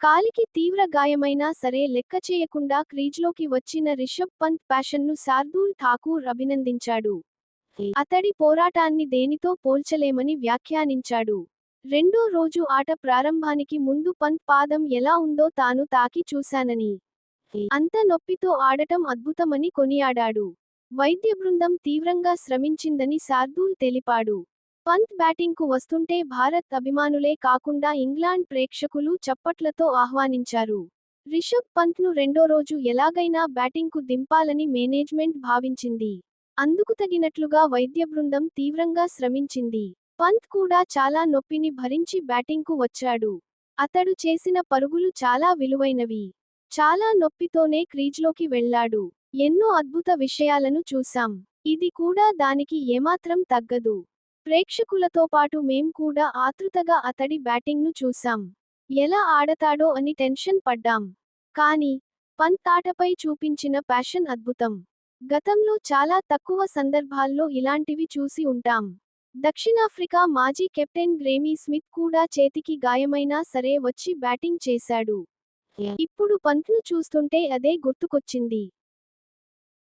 కాలికి తీవ్ర గాయమైనా సరే లెక్క చేయకుండా క్రీజ్లోకి వచ్చిన రిషబ్ పంత్ ప్యాషన్ను శార్దూల్ ఠాకూర్ అభినందించాడు. అతడి పోరాటాన్ని దేనితో పోల్చలేమని వ్యాఖ్యానించాడు. రెండో రోజు ఆట ప్రారంభానికి ముందు పంత్ పాదం ఎలా ఉందో తాను తాకి చూశానని. అంత నొప్పితో ఆడటం అద్భుతమని కొనియాడాడు. వైద్య బృందం తీవ్రంగా శ్రమించిందని శార్దూల్ తెలిపాడు. పంత్ బ్యాటింగ్కు వస్తుంటే భారత్ అభిమానులే కాకుండా ఇంగ్లాండ్ ప్రేక్షకులు చప్పట్లతో ఆహ్వానించారు. రిషబ్ పంత్ను రెండో రోజు ఎలాగైనా బ్యాటింగ్కు దింపాలని మేనేజ్మెంట్ భావించింది. అందుకు తగినట్లుగా వైద్య బృందం తీవ్రంగా శ్రమించింది. పంత్ కూడా చాలా నొప్పిని భరించి బ్యాటింగ్కు వచ్చాడు. అతడు చేసిన పరుగులు చాలా విలువైనవి. చాలా నొప్పితోనే క్రీజ్లోకి వెళ్ళాడు. ఎన్నో అద్భుత విషయాలను చూశాం. ఇది కూడా దానికి ఏమాత్రం తగ్గదు. ప్రేక్షకులతో పాటు మేం కూడా ఆతృతగా అతడి బ్యాటింగ్ను చూశాం. ఎలా ఆడతాడో అని టెన్షన్ పడ్డాం. కానీ పంత్ ఆటపై చూపించిన ప్యాషన్ అద్భుతం. గతంలో చాలా తక్కువ సందర్భాల్లో ఇలాంటివి చూసి ఉంటాం. దక్షిణాఫ్రికా మాజీ కెప్టెన్ గ్రేమీ స్మిత్ కూడా చేతికి గాయమైనా సరే వచ్చి బ్యాటింగ్ చేశాడు. ఇప్పుడు పంత్ను చూస్తుంటే అదే గుర్తుకొచ్చింది.